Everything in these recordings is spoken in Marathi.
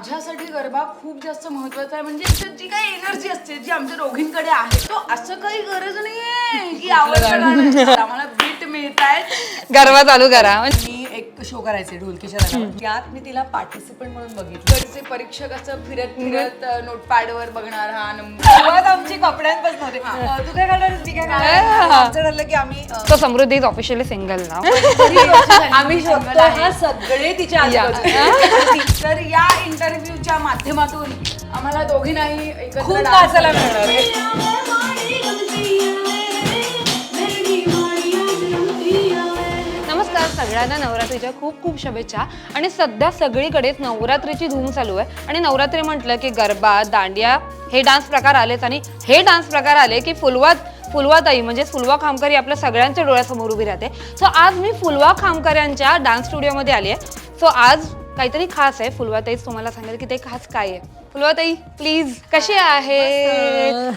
माझ्यासाठी गरबा खूप जास्त महत्त्वाचा आहे म्हणजे जी काही एनर्जी असते जी आमच्या दोघींकडे आहे तो असं काही गरज नाहीये की आवडतं गाणं. आम्हाला मिळत आहेत गरबा चालू करा. मी एक शो करायचे ढोलकीच्या रागावर. त्यात मी तिला पार्टिसिपंट म्हणून बघितलं. परीक्षक असं फिरत फिरत नोटपॅड वर बघणार हा नंबर. सुरुवात आमची कपड्यांपासून होते. अं, तू काय करणार? मी काय करणार? आमचं ठरलं की आम्ही अं, तो समृद्धी इज ऑफिशियली सिंगल ना आम्ही हा सगळे तिच्या आजूबाजूला तर या इंटरव्ह्यूच्या माध्यमातून आम्हाला दोघींनाही एकत्र खूप नाचायला मिळणार. आहे नमस्कार सगळ्यांना नवरात्रीच्या खूप खूप शुभेच्छा. आणि सध्या सगळीकडेच नवरात्रीची धूम चालू आहे. आणि नवरात्री म्हटलं की गरबा दांडिया हे डान्स प्रकार आलेच. आणि हे डान्स प्रकार आले की फुलवात फुलवाताई म्हणजे फुलवा खामकर ही आपल्या सगळ्यांच्या डोळ्यासमोर उभी राहते. सो आज मी फुलवा खामकर यांच्या डान्स स्टुडिओमध्ये आली आहे. सो आज काहीतरी खास आहे. फुलवाताईच तुम्हाला सांगेल की ते खास काय आहे. फुलवाताई प्लीज कशी आहे?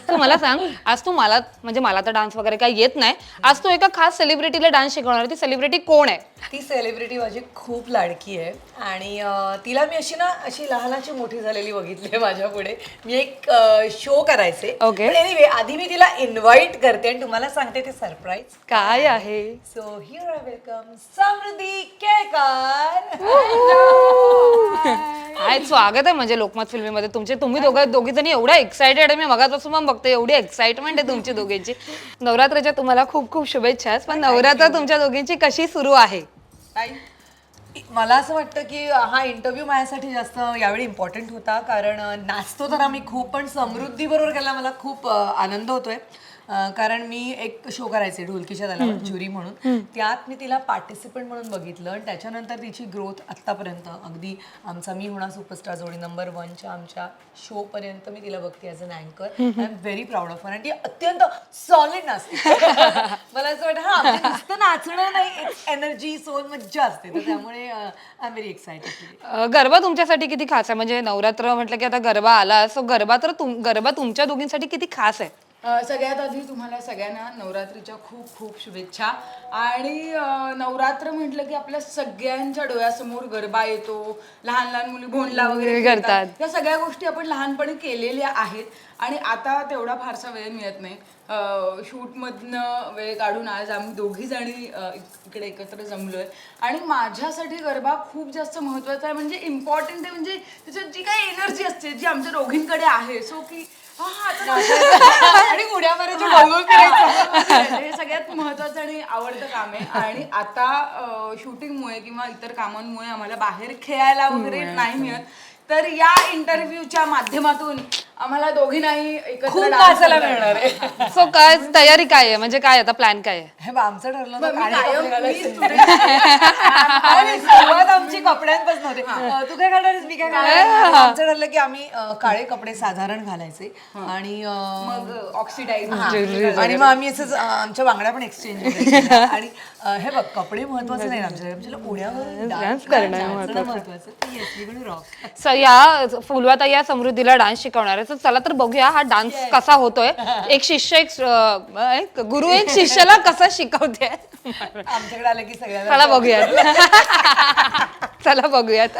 तू मला सांग आज तू मला म्हणजे मला तर डान्स वगैरे काही येत नाही. आज तू एका खास सेलिब्रिटीला डान्स शिकवणार ती सेलिब्रिटी कोण आहे? ती सेलिब्रिटी माझी खूप लाडकी आहे. आणि अं, तिला मी अशी ना अशी लहानाची मोठी झालेली बघितली आहे माझ्या पुढे. मी एक शो करायचे. Okay. एनिवे आधी मी तिला इन्व्हाइट करते आणि तुम्हाला सांगते ते सरप्राईज काय आहे? So here I welcome Samruddhi Kelkar काय स्वागत आहे म्हणजे लोकमत फिल्मीमध्ये. तुमचे तुम्ही दोघं दोघी जणी एवढ्या एक्सायटेड आहे मी मगापासून पण बघते एवढी एक्साइटमेंट आहे तुमची दोघींची. नवरात्राच्या तुम्हाला खूप खूप शुभेच्छा. पण नवरात्र तुमच्या दोघींची कशी सुरू आहे? मला असं वाटतं की हा इंटरव्ह्यू माझ्यासाठी जास्त यावेळी इम्पॉर्टंट होता. कारण नाचतो तर आम्ही खूप पण समृद्धी बरोबर केला मला खूप आनंद होतोय. अं, कारण मी एक शो करायचे ढोलकीच्या दलावर ज्युरी म्हणून. त्यात मी तिला पार्टिसिपंट म्हणून बघितलं आणि त्याच्यानंतर तिची ग्रोथ आत्तापर्यंत. अगदी आमचा मी होणार सुपरस्टार जोडी नंबर वनच्या आमच्या शो पर्यंत मी तिला बघते ॲज अन अँकर I am very proud of आणि ती अत्यंत सॉलिड नाचते. मला असं वाटतं हा म्हणजे नुसतं नाचणं नाही एनर्जी सोल मज्जा असते. तर त्यामुळे I am very excited uh, Garba तुमच्यासाठी किती खास आहे? म्हणजे नवरात्र म्हटलं की आता गरबा आला सो गरबा तर तुम गरबा तुमच्या दोघींसाठी किती खास आहे? सगळ्यात आधी तुम्हाला सगळ्यांना नवरात्रीच्या खूप खूप शुभेच्छा. आणि नवरात्र म्हटलं की आपल्या सगळ्यांच्या डोळ्यासमोर गरबा येतो. लहान लहान मुली भोंडला वगैरे करतात. या सगळ्या गोष्टी आपण लहानपणी केलेल्या आहेत. आणि आता तेवढा फारसा वेळ मिळत नाही. शूटमधनं वेळ काढून आज आम्ही दोघी जणी इकडे एकत्र जमलोय. आणि माझ्यासाठी गरबा खूप जास्त महत्त्वाचा आहे. म्हणजे इम्पॉर्टंट आहे. म्हणजे त्याच्यात जी काही एनर्जी असते जी आमच्या दोघींकडे आहे. सो की आणि उड्या मारायची फिरायचं हे सगळ्यात महत्वाचं आणि आवडतं काम आहे. आणि आता शूटिंगमुळे किंवा इतर कामांमुळे आम्हाला बाहेर खेळायला वगैरे नाही मिळत. तर या इंटरव्ह्यूच्या माध्यमातून आम्हाला दोघींनाही एकत्र खूप dance नाचायला करायला मिळणार आहे. सो काय तयारी काय आहे? म्हणजे काय आता प्लॅन काय आहे? हे आमचं ठरलं मग होतं मी काळे कायम कपडे घालायचे. मी student आणि सुरुवात आमची कपड्यांपासून होते. अं, तू काय करणार मी काय करणार आमचं ठरलं की आम्ही अं, काळे कपडे साधारण घालायचे. आणि अं, मग ऑक्सिडाईज हा. आणि मग आम्ही असंच अं, आमच्या बांगड्या पण एक्सचेंज आणि हे बघ कपडे महत्त्वाचे नाही आमच्या आमच्याला उड्यावर Dance करणं आहे महत्वाचं स या फुलवाता या समृद्धीला डान्स शिकवणार आहे तर चला तर बघूया हा डान्स कसा होतोय. एक शिष्य एक अं, एक गुरु एक शिष्याला कसा शिकवते? आमच्याकडे आलं की सगळ्याला चला बघूयात. चला बघूयात.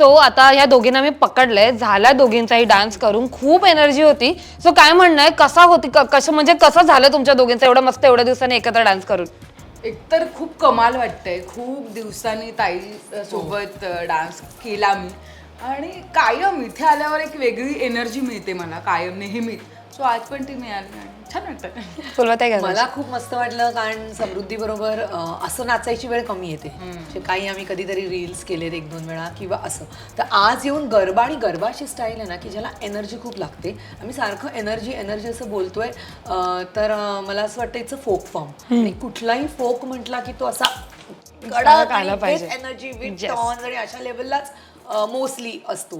सो आता ह्या दोघींना मी पकडलंय. झाल्या दोघींचाही डान्स करून. खूप एनर्जी होती. सो काय म्हणणं आहे? कसा होती? क- कसं म्हणजे कसं झालं तुमच्या दोघींचं एवढं मस्त एवढ्या दिवसांनी एकत्र डान्स करून? एकतर खूप कमाल वाटतंय. खूप दिवसांनी ताई अ, सोबत डान्स केला मी. आणि कायम इथे आल्यावर एक वेगळी एनर्जी मिळते मला. कायम नेहमीच. सो आज पण ती मिळाली आणि छान वाटतं? मला खूप मस्त वाटलं कारण समृद्धी बरोबर असं नाचायची वेळ कमी येते. म्हणजे काही आम्ही कधीतरी रील्स केलेत एक दोन वेळा किंवा असं. तर आज येऊन गरबा आणि गरबाची स्टाईल आहे ना की ज्याला एनर्जी खूप लागते. आम्ही सारखं एनर्जी एनर्जी असं बोलतोय अं, तर अं, मला असं वाटतं इट्स अ फोक फॉर्म आणि कुठलाही फोक म्हटला की तो असा कडक आला पाहिजे. Energy with Yes. टॉन आणि अशा लेवललाच मोस्टली असतो.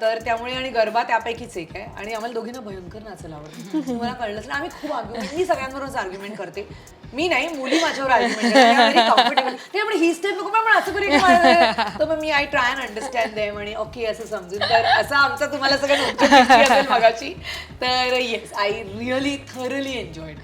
तर त्यामुळे आणि गरबा त्यापैकीच एक आहे. आणि आम्हाला दोघींना भयंकर नाचायला आवडतं. तुम्हाला कळलंच ना आम्ही खूप आर्ग्युमेंट मी सगळ्यांवरच आर्ग्युमेंट करते. मी नाही मुली माझ्यावर आर्ग्युमेंट कम्फर्टेबल ही स्टेप नको पण असं करू तर मग मी I try and understand them आणि ओके असं समजून. तर असं आमचा तुम्हाला सगळं असेल मगाची तर yes I really thoroughly enjoyed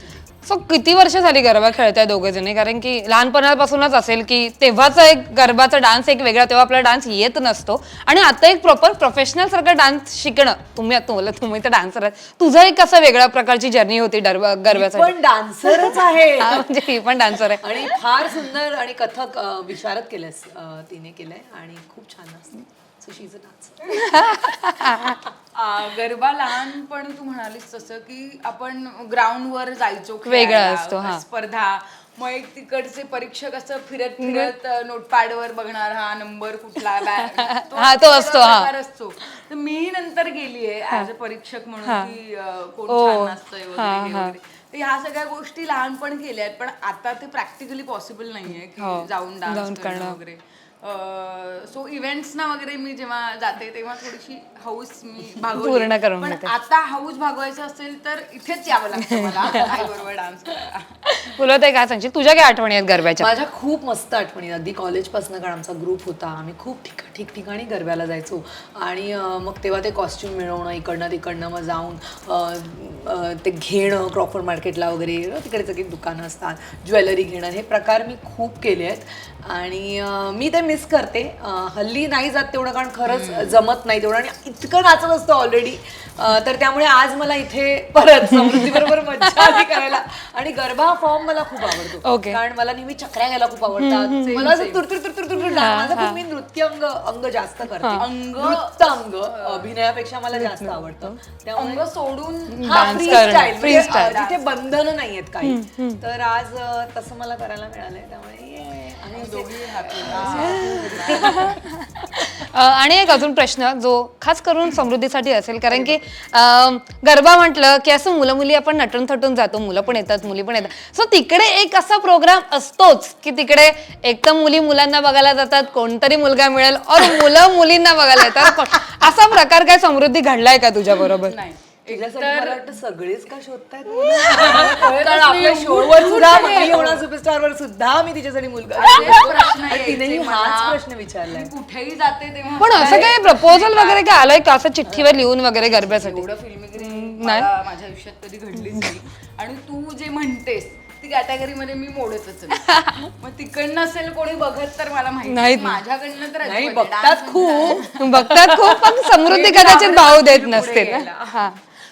so किती वर्ष झाली गरबा खेळताय दोघे जणी? कारण की लहानपणापासूनच असेल की तेव्हाचा एक गरबाचा डान्स एक वेगळा तेव्हा आपला डान्स येत नसतो. आणि आता एक प्रॉपर प्रोफेशनल सारखं डान्स शिकणं. तुम्ही तुम्हाला तुम्ही तर डान्सर आहात तुझं एक कसं वेगळ्या प्रकारची जर्नी होती डरबा गरब्यासाठी. पण डान्सरच आहे. हा, म्हणजे ही पण डान्सर आहे. आणि फार सुंदर आणि कथक अ, विशारद केलंस अ, तिने केलंय आणि खूप छान असते. So she is a dancer Garba लहानपणी तू म्हणालीस तसं की आपण ग्राउंडवर जायचो वेगळा खेळायला, असतो, हा. स्पर्धा. मग एक तिकडचे परीक्षक असं फिरत फिरत नोटपॅडवर बघणार हा नंबर कुठला बॅ- हा, तो असतो, हा. प्रकार असतो. तर मी नंतर गेलीये ऍज अ परीक्षक म्हणून की अ, कोण ओ, छान नाचतंय हा, वगैरे हे हा. वगैरे. तर ह्या सगळ्या गोष्टी लहानपणी केल्या आहेत पण आता ते प्रॅक्टिकली पॉसिबल नाहीये की हो, जाऊन जाऊन डान्स करणं. करणं. वगैरे. सो इव्हेंट्सना वगैरे मी जेव्हा जाते तेव्हा थोडीशी हाऊस मी भागवली. पूर्ण करून पण घेते. आता हाऊस भागवायचं असेल तर इथेच यावं लागतं मला. आई बरोबर डान्स करायला. तुला ते काय सांगशील? तुझ्या काय आठवणी आहेत गरब्याच्या? माझ्या खूप मस्त आठवणी अगदी कॉलेजपासून कारण आमचा ग्रुप होता. आम्ही खूप ठिक ठिकठिकाणी गरब्याला जायचो. आणि अं, मग तेव्हा ते कॉस्ट्युम मिळवणं इकडनं तिकडनं मग जाऊन अं, अं, ते घेणं क्रॉफर्ड मार्केटला वगैरे तिकडे सगळी दुकानं असतात. ज्वेलरी घेणं हे प्रकार मी खूप केले आहेत. आणि अं, मी ते मिस करते. हल्ली नाही जात तेवढं कारण खरंच जमत नाही तेवढं. आणि इतकं नाचत असतं ऑलरेडी तर त्यामुळे आज मला इथे परत समृद्धी बरोबर मज्जा आली करायला. आणि गरबा हा फॉर्म मला खूप आवडतो. Okay. कारण मला नेहमी चक्र्या घ्यायला खूप आवडतात. मला असं तुरतुर तुरतुर तुरतुर माझं खूप मी नृत्य अंग अंग जास्त करते. अंग- नृत्य अंग अभिनयापेक्षा मला जास्त आवडतं. त्यामुळे अंग सोडून हा Dance free style. जिथे बंधन नाहीयेत काही. तर आज अ, तसं मला करायला मिळालंय. त्यामुळे. आणि दोघी अ, आणि एक अजून प्रश्न जो खास करून समृद्धीसाठी असेल कारण की गरबा म्हटलं की असं मुलं मुली आपण नटून थटून जातो. मुलं पण येतात मुली पण येतात. सो तिकडे एक असा प्रोग्राम असतोच की तिकडे एक तर मुली मुलांना बघायला जातात कोणतरी मुलगा मिळेल और मुलं मुलींना बघायला येतात. असा प्रकार काय समृद्धी घडलाय का तुझ्या बरोबर? नाही. तुझ्यासाठी मला वाटतं सगळेच का शोधतायत? कारण आपल्या शोवर सुद्धा मुली होणार सुपरस्टार वर सुद्धा मी तिच्यासाठी मुलगा प्रश्न आणि तिनेही यायचे हाच मला. प्रश्न विचारलाय. कुठेही जाते तेव्हा पण असं काही प्रपोजल वगैरे काय आलंय का? असं चिठ्ठीवर लिहून वगैरे गरब्यासाठी एवढं फिल्मिगिरी मला माझ्या आयुष्यात कधी घडलीच नाही. आणि तू जे म्हणतेस ती कॅटेगरी मध्ये मी मोडतच नाही. मग तिकडनं असेल कोणी बघत तर मला माहिती नाही. माझ्याकडनं तर नाही अजिबात बघतात खूप. बघतात खूप पण समृद्धी कदाचित भाव देत नसते यायला. हा.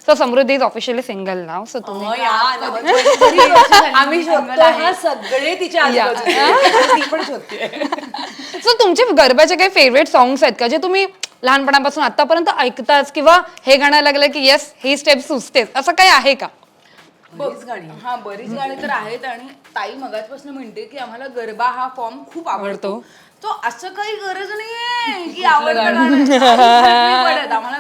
So Samruddhi is officially single now so तुम्ही आम्ही शोधतो हा सगळे तिच्या आजूबाजूला आहेत. ती पण शोधते सो तुमचे गरबाचे काही फेवरेट सॉंग्स आहेत का जे तुम्ही लहानपणापासून आतापर्यंत ऐकताच किंवा हे गाणं लागलं की येस ही स्टेप सुचतेच असं काही आहे का? बरीच गाणी. हा बरीच गाणी तर आहेत आणि ताई मगाचपासून म्हणते की आम्हाला गरबा हा फॉर्म खूप आवडतो. तो असं काही गरज नाहीये की आवडतं गाणं. आम्हाला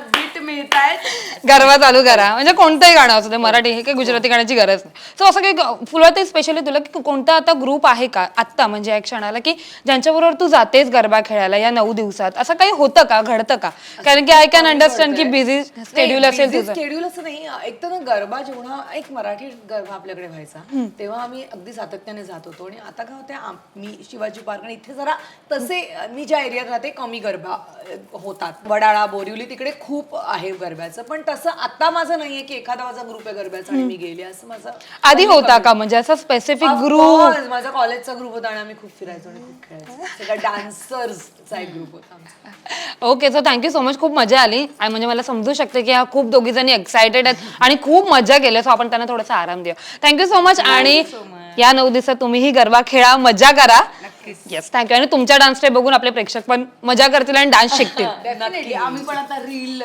गरबा चालू करा. म्हणजे कोणतंही गाणं असू दे मराठी हे काही गुजराती गाण्याची गरज नाही. सो असं काही फुलवाते स्पेशली तुला की कोणता आता ग्रुप आहे का आत्ता? म्हणजे या क्षणाला की ज्यांच्याबरोबर तू जातेस गरबा खेळायला या नऊ दिवसात? असं काही होतं का? घडतं का? कारण की आय कॅन अंडरस्टँड की बिझी स्केड्यूल असेल तुझं. शेड्यूल असं नाही. एक तर ना गरबा जेवढा एक मराठी गरबा आपल्याकडे व्हायचा तेव्हा आम्ही अगदी सातत्याने जात होतो. आणि आता काय होते मी शिवाजी पार्क आणि इथे जरा तसे मी ज्या एरियात राहते कमी गरबा होतात. वडाळा बोरिवली तिकडे खूप आहे. गरब्याचं. पण तसं आता माझं नाहीये की एखादा माझा ग्रुप आहे गरब्याचा आणि मी गेले. असं माझं आधी होता का? म्हणजे असं स्पेसिफिक Of ग्रुप course, माझा कॉलेजचा ग्रुप होता आणि आम्ही खूप फिरायचो आणि खूप खेळायचो. सगळ्या डान्सर्सचा एक ग्रुप होता आमचा. Okay so thank you so much खूप मजा आली. आणि म्हणजे मला समजू शकते की ह्या खूप दोघी जणी एक्सायटेड आहेत आणि खूप मजा केली. सो आपण त्यांना थोडासा आराम देऊ. थँक्यू सो मच आणि या नऊ दिवसात तुम्हीही गरबा खेळा मजा करा. येस थँक्यू आणि तुमच्या डान्स स्टेप बघून आपले प्रेक्षक पण मजा करतील आणि डान्स शिकतील. डेफिनेटली आम्ही पण आता रील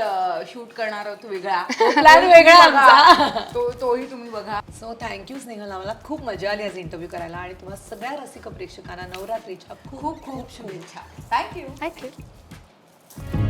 शूट करणार आहोत वेगळा. Plan वेगळा बघा. तो तोही तुम्ही बघा. सो थँक्यू स्नेहल आम्हाला खूप मजा आली आज इंटरव्ह्यू करायला आणि तुम्हाला सगळ्या रसिक प्रेक्षकांना नवरात्रीच्या खूप खूप शुभेच्छा. Thank you thank you